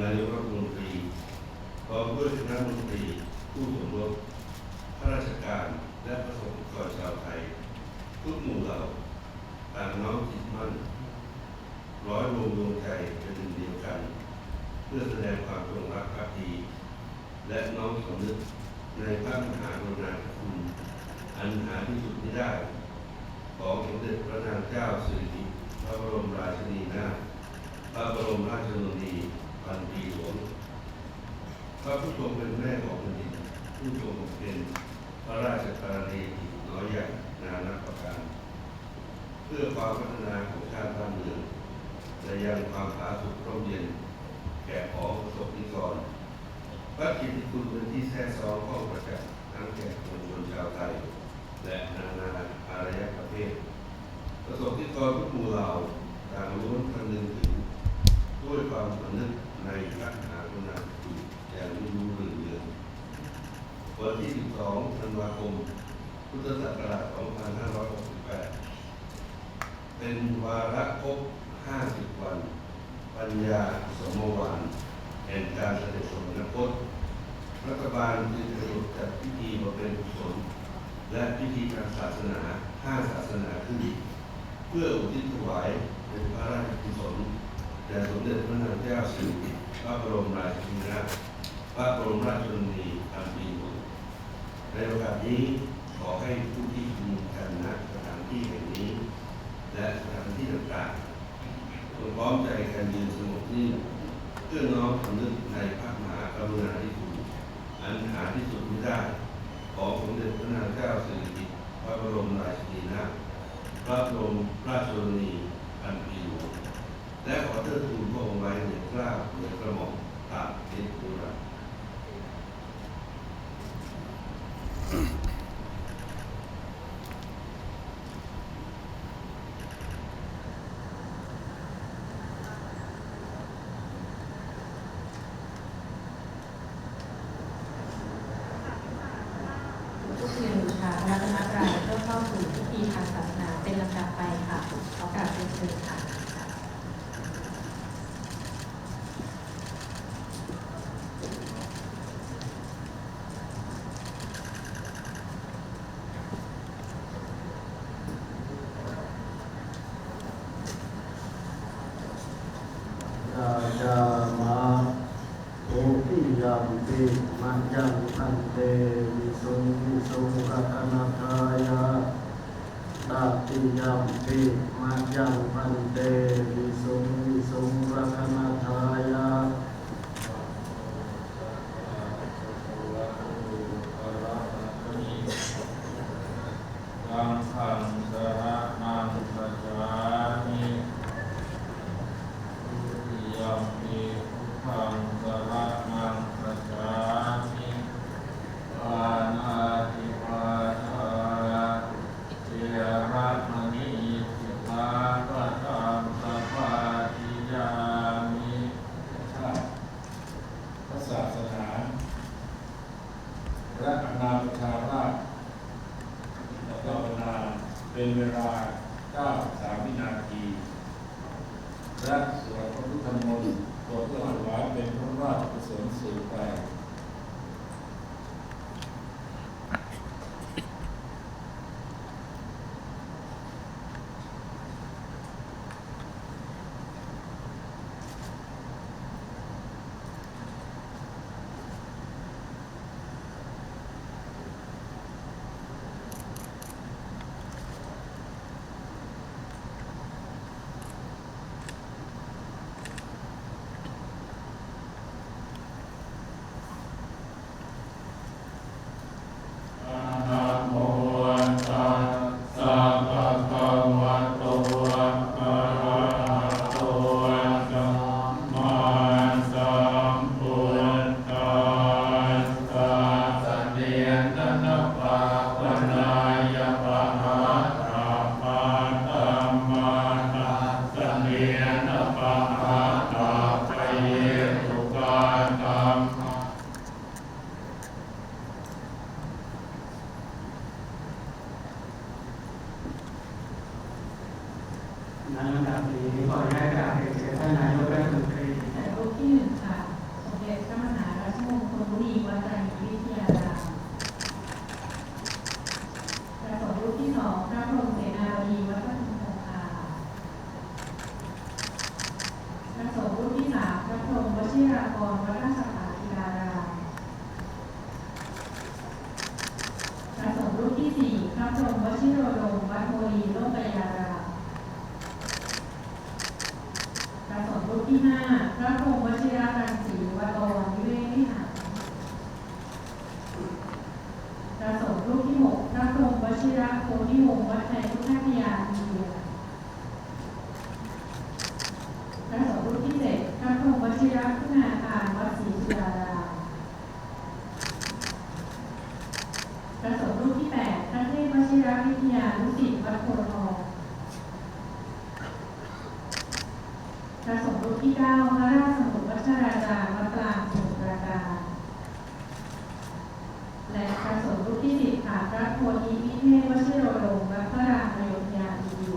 นายกรัฐมนตรีพร้อมด้วยคณะมนตรี ผู้สมรสข้าราชการและประสบกรชาวไทย ทุกหมู่เหล่าต่างน้อมจิตมั่น ร้อยรวมดวงใจเป็นหนึ่งเดียวกัน เพื่อแสดงความจงรักภักดี และน้อมสำนึกในพระมหากรุณาธิคุณ อันหาที่สุดไม่ได้ ของสมเด็จพระนางเจ้าสิริพระบรมราชินีนาถ พระบรมราชชนนีพันปีหลวง พระผู้ทรงเป็นแม่ของแผ่นดินผู้ทรงเป็นพระราชกรณียกิจน้อยใหญ่นานับประการ เพื่อความพัฒนาของชาติบ้านเมืองและยังความผาสุกร่มเย็น แก่ขอประสบนิกรพระกิตติคุณเป็นที่แท้ซ้องข้องประจักษ์ทั้งแก่มวลชนชาวไทย และนานาอารยประเทศ ประสบนิกรทุกหมู่เหล่าต่างล้วนคำนึงถึง ด้วยความสำนึกในพระมหากรุณาธิคุณอย่างไม่รู้ลืมเลือนวันที่ 12 ธันวาคม พุทธศักราช 2568 เป็นวาระครบ 50 วัน ปัญญาสมวานแห่งการเสด็จสวรคต รัฐบาลจึงกำหนดจัดพิธีบำเพ็ญกุศลและพิธีทางศาสนาห้าศาสนาขึ้น เพื่ออุทิศถวายเป็นพระราชกุศล แด่สมเด็จพระนางเจ้าสิริกิติ์พระบรมราชินีนาถพระบรมราชชนนีพันปีหลวงในโอกาสนี้ขอให้ผู้ที่ชุมนุมกันณสถานที่แห่งนี้ และสถานที่ต่างๆจงพร้อมใจกันยืนสงบนิ่งเพื่อน้อมสำนึกในพระมหากรุณาธิคุณอันหาที่สุดไม่ได้ของสมเด็จพระนางเจ้าสิริกิติ์พระบรมราชินีนาถพระบรมราชชนนีพันปีหลวง และขอเทิดทูนพระองค์ไว้เหนือกล้าเหนือกระหม่อมตามนิจบุระ ทุกเรียนบูชาพระรัตนตรัยเพื่อเข้าสู่พิธีทางศาสนาเป็นลำดับไปค่ะขอกราบเรียนเชิญค่ะ ยาจามาโอปิยามปิมัจจังพันเตวิสุงวิสุงรัตนาทายาตาติยามปิมัจจังพันเตวิสุงวิสุงรัตนาทายา สังฆังสรณังคัจฉามิทุติยัมปิพุทธังสรณังคัจฉามิปานาติปาทาเจระมณีสิกขาปะทังสปปาติยามิ ชาติพระศาสนา และอาณาประชาราชแล้วก็เวลาเป็นเวลา93วินาทีและสวดพระพุทธมนต์โปรดเพื่อถวายเป็นพระราชกุศลสืบไป ข รากรวัดราชสาธิการามพระสงฆ์รูปที่สี่พระพรหมวชิโรดมวัดโมลีโลกยารามพระสงฆ์รูป ที่ห้าพระพรหมวชิรารังสีวัดบวรนิเวศวิหารพระสงฆ์รูปที่หกพระพรหมวชิระโพธิวงศ์วัดไทยพุทธคยาอินเดียพระสงฆ์รูปที่เจ็ดพระพรหมวชิระคุณาทานวัดศรีสุดารามพระสงฆ์รูปที่แปดพระเทพวชิระวิทยาลุสิตวัดโพทองพระสงฆ์ รูปที่เก้าพระราชสมุทรวัชราจารย์วัดกลางสมุทรปราการและพระสงฆ์รูปที่สิบค่ะพระโพธิวิเทศวชิโรดมและพระรามโยธยาอินเดีย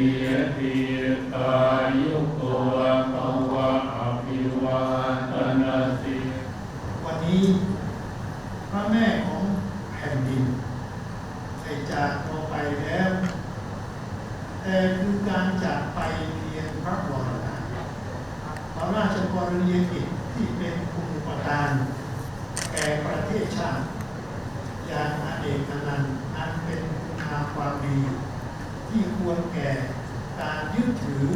สุขีติกายุโกภวะอภิวาทนาสิวันนี้พระแม่ของแผ่นดินได้จากเราไปแล้ว แต่คือการจากไปเพียงพระวรกายพระราชกรณียกิจที่เป็นคุณอุปการแก่ประเทศชาติอย่างอาเอกอนันต์อันเป็นคุณงามความดีที่ควรแก่ การยึดถือ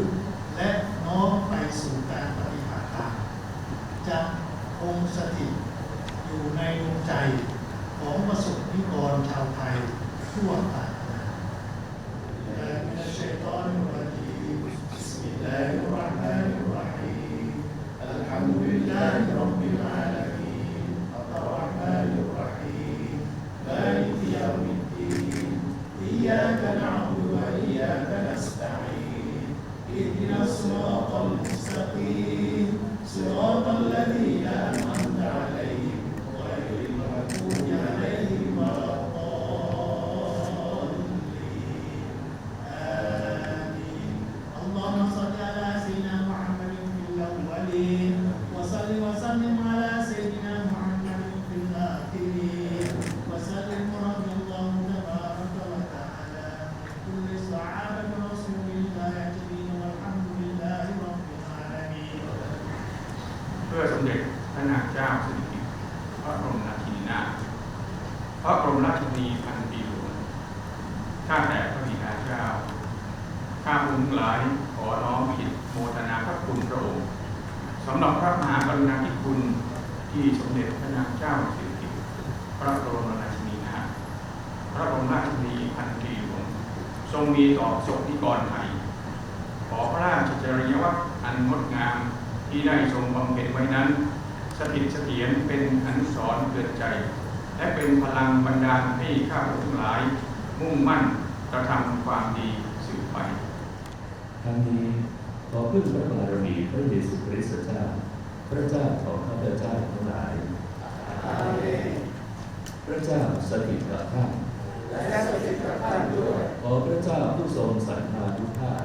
และน้อมไปสู่การปฏิบัติตามจะคงสถิตอยู่ในดวงใจของประสบนิกรชาวไทยทั่วไปและเชตอน ระบรมราชินีนาถพระบรมราชินีพันปีหลวงทรงมีต่อประสบนิกรไทย ขอพระราชจริยวัตรอันงดงามที่ได้ทรงบำเพ็ญไว้นั้น สถิตเสถียรเป็นอนุสรณ์เกิดใจ และเป็นพลังบันดาลให้ข้าพเจ้าทั้งหลาย มุ่งมั่นกระทำความดีสืบไปทั้งนี้ขอพึ่งพระบารมีพระเยซูคริสต์เจ้า พระเจ้าของข้าพเจ้าทั้งหลาย ระเจ้าสถิตกับท่านขอพระเจ้าผู้ทรงสรรพานุภาพ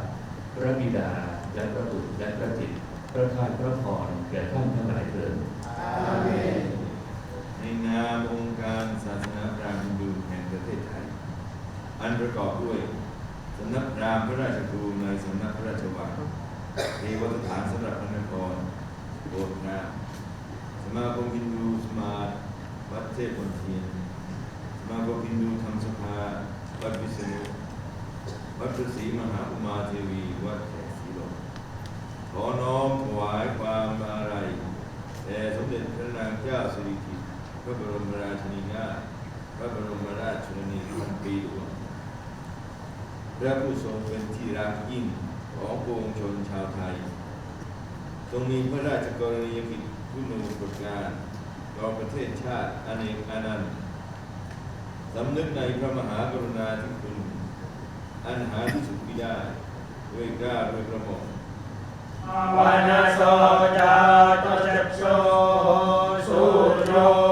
พระบิดาและพระบุตรและพระจิตประทานพระพรแก่ท่านทั้งหลายเถิดในนามองค์การศาสนาพราหมณ์ฮินดูแห่งประเทศไทย อันประกอบด้วยสำนักรามพระราชครูในสำนักพระราชวังเทวสถานสำหรับพระนครโบสถ์น้ำสมาคมฮินดู ทพมนเทียนมาคมฮินดูธรรมสภาวัดวิษณุวัดพระศรีมหาอุมาเทวีวัดแขกศีลมขอน้อมถวายความอาลัยแด่สมเด็จพระนางเจ้าสิริกิติ์พระบรมราชินีนาถพระบรมราชชนนีพันปีหลวงพระผู้ทรงเป็นที่รักยิ่งของปวงชนชาวไทย ทรงมีพระราชกรณียกิจผู้นูปกการ ต่อประเทศชาติอเนกอนันต์สำนึกในพระมหากรุณาธิคุณ อันหาที่สุดมิได้ด้วยกล้าด้วยกระหม่อมวันโสจาตุจักโชสุโย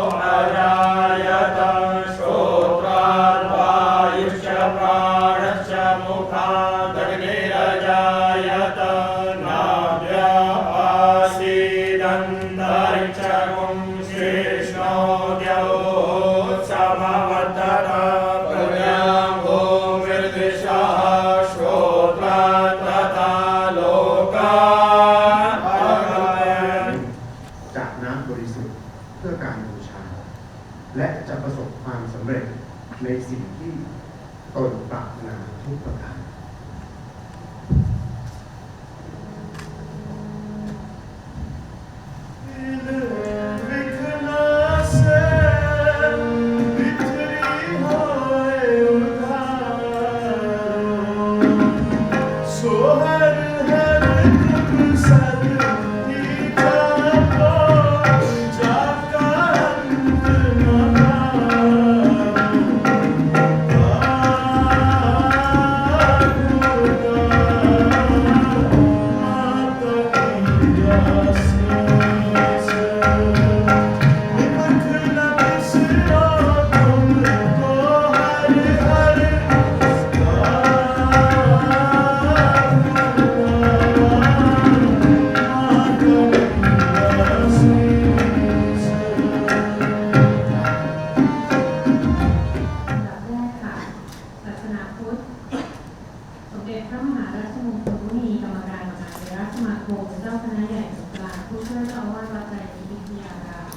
ราชมงคลมุนีกรรมการมหาเถรสมาคมเจ้าคณะใหญ่สงกลานต์ผู้ช่วยเจ้าอาวาสวัดใจวิทยาราม